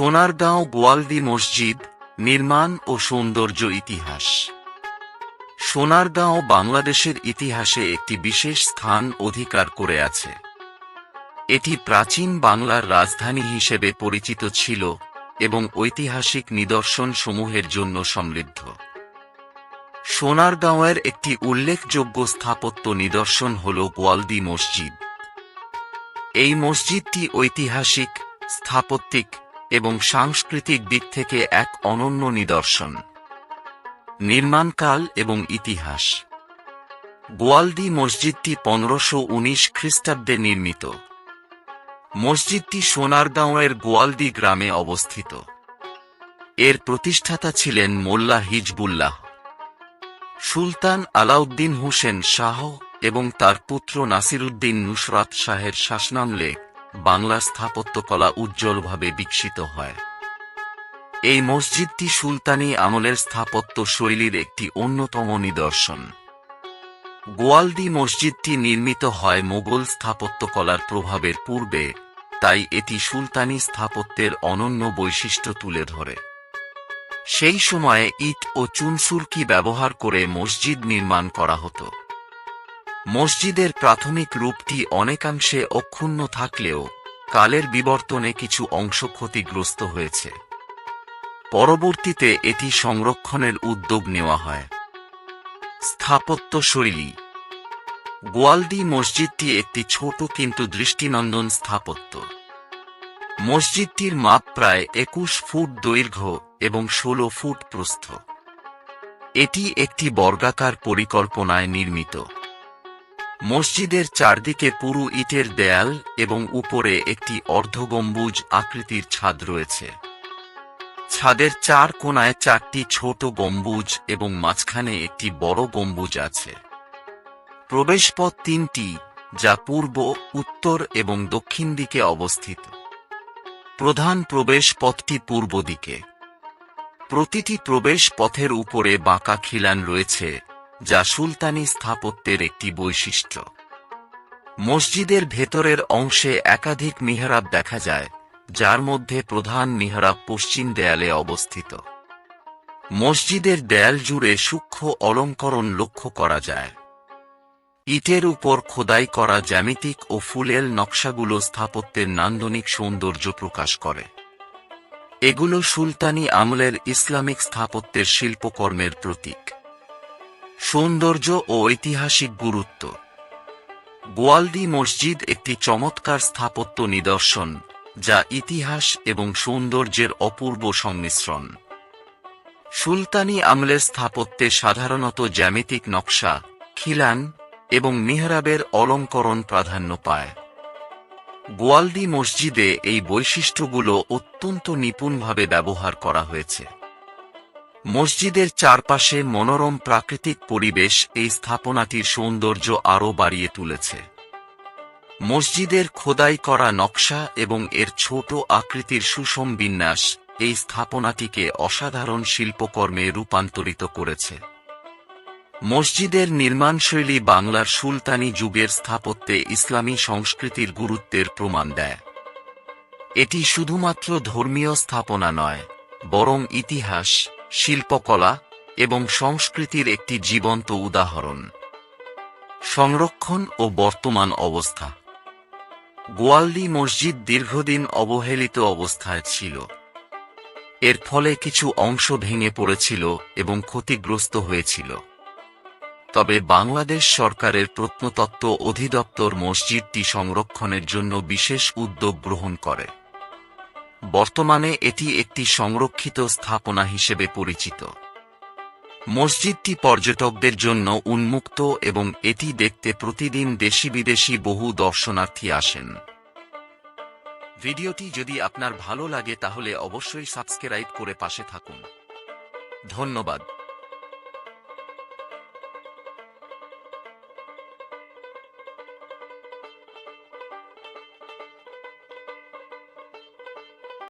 সোনারগাঁও গোয়ালদি মসজিদ, নির্মাণ ও সৌন্দর্য ইতিহাস। সোনারগাঁও বাংলাদেশের ইতিহাসে একটি বিশেষ স্থান অধিকার করে আছে। এটি প্রাচীন বাংলার রাজধানী হিসেবে পরিচিত ছিল এবং ঐতিহাসিক নিদর্শন সমূহের জন্য সমৃদ্ধ। সোনারগাঁওয়ের একটি উল্লেখযোগ্য স্থাপত্য নিদর্শন হল গোয়ালদি মসজিদ। এই মসজিদটি ঐতিহাসিক, স্থাপত্যিক এবং সাংস্কৃতিক দিক থেকে এক অনন্য নিদর্শন। নির্মাণকাল এবং ইতিহাস। গোয়ালদি মসজিদটি পনেরোশো উনিশ খ্রিস্টাব্দে নির্মিত। মসজিদটি সোনারগাঁওয়ের গোয়ালদি গ্রামে অবস্থিত। এর প্রতিষ্ঠাতা ছিলেন মোল্লা হিজবুল্লাহ। সুলতান আলাউদ্দিন হোসেন শাহ এবং তার পুত্র নাসিরুদ্দিন নুসরাত শাহের শাসনামলে বাংলা স্থাপত্যকলা উজ্জ্বলভাবে বিকশিত হয়। এই মসজিদটি সুলতানি আমলের স্থাপত্য শৈলীর একটি অন্যতম নিদর্শন। গোয়ালদি মসজিদটি নির্মিত হয় মোগল স্থাপত্যকলার প্রভাবের পূর্বে, তাই এটি সুলতানি স্থাপত্যের অনন্য বৈশিষ্ট্য তুলে ধরে। সেই সময়ে ইট ও চুনসুরকি ব্যবহার করে মসজিদ নির্মাণ করা হতো। মসজিদের প্রাথমিক রূপটি অনেকাংশে অক্ষুণ্ণ থাকলেও কালের বিবর্তনে কিছু অংশ ক্ষতিগ্রস্ত হয়েছে। পরবর্তীতে এটি সংরক্ষণের উদ্যোগ নেওয়া হয়। স্থাপত্য শৈলী। গোয়ালদি মসজিদটি একটি ছোট কিন্তু দৃষ্টিনন্দন স্থাপত্য। মসজিদটির মাপ প্রায় একুশ ফুট দৈর্ঘ্য এবং ষোলো ফুট প্রস্থ। এটি একটি বর্গাকার পরিকল্পনায় নির্মিত। মসজিদের চারদিকে পুরু ইটের দেয়াল এবং উপরে একটি অর্ধগম্বুজ আকৃতির ছাদ রয়েছে। ছাদের চার কোণায় চারটি ছোট গম্বুজ এবং মাঝখানে একটি বড় গম্বুজ আছে। প্রবেশপথ তিনটি, যা পূর্ব, উত্তর এবং দক্ষিণ দিকে অবস্থিত। প্রধান প্রবেশ পথটি পূর্ব দিকে। প্রতিটি প্রবেশ পথের উপরে বাঁকা খিলান রয়েছে যা সুলতানি স্থাপত্যের একটি বৈশিষ্ট্য। মসজিদের ভেতরের অংশে একাধিক মিহরাব দেখা যায়, যার মধ্যে প্রধান মিহরাব পশ্চিম দেয়ালে অবস্থিত। মসজিদের দেয়াল জুড়ে সূক্ষ্ম অলঙ্করণ লক্ষ্য করা যায়। ইটের উপর খোদাই করা জ্যামিতিক ও ফুলেল নকশাগুলো স্থাপত্যের নান্দনিক সৌন্দর্য প্রকাশ করে। এগুলো সুলতানি আমলের ইসলামিক স্থাপত্যের শিল্পকর্মের প্রতীক। সৌন্দর্য ও ঐতিহাসিক গুরুত্ব। গোয়ালদি মসজিদ একটি চমৎকার স্থাপত্য নিদর্শন, যা ইতিহাস এবং সৌন্দর্যের অপূর্ব সংমিশ্রণ। সুলতানি আমলের স্থাপত্যে সাধারণত জ্যামিতিক নকশা, খিলান এবং মিহরাবের অলঙ্করণ প্রাধান্য পায়। গোয়ালদি মসজিদে এই বৈশিষ্ট্যগুলো অত্যন্ত নিপুণভাবে ব্যবহার করা হয়েছে। মসজিদের চারপাশে মনোরম প্রাকৃতিক পরিবেশ এই স্থাপনাটির সৌন্দর্য আরও বাড়িয়ে তুলেছে। মসজিদের খোদাই করা নকশা এবং এর ছোট আকৃতির সুষম বিন্যাস এই স্থাপনাটিকে অসাধারণ শিল্পকর্মে রূপান্তরিত করেছে। মসজিদের নির্মাণশৈলী বাংলার সুলতানি যুগের স্থাপত্যে ইসলামী সংস্কৃতির গুরুত্বের প্রমাণ দেয়। এটি শুধুমাত্র ধর্মীয় স্থাপনা নয়, বরং ইতিহাস শিল্পকলা এবং সংস্কৃতির একটি জীবন্ত উদাহরণ। সংরক্ষণ ও বর্তমান অবস্থা। গোয়ালদি মসজিদ দীর্ঘদিন অবহেলিত অবস্থায় ছিল। এর ফলে কিছু অংশ ভেঙে পড়েছিল এবং ক্ষতিগ্রস্ত হয়েছিল। তবে বাংলাদেশ সরকারের প্রত্নতত্ত্ব অধিদপ্তর মসজিদটি সংরক্ষণের জন্য বিশেষ উদ্যোগ গ্রহণ করে। বর্তমানে এটি একটি সংরক্ষিত স্থাপনা হিসেবে পরিচিত। মসজিদটি পর্যটকদের জন্য উন্মুক্ত এবং এটি দেখতে প্রতিদিন দেশি বিদেশি বহু দর্শনার্থী আসেন। ভিডিওটি যদি আপনার ভালো লাগে তাহলে অবশ্যই সাবস্ক্রাইব করে পাশে থাকুন। ধন্যবাদ।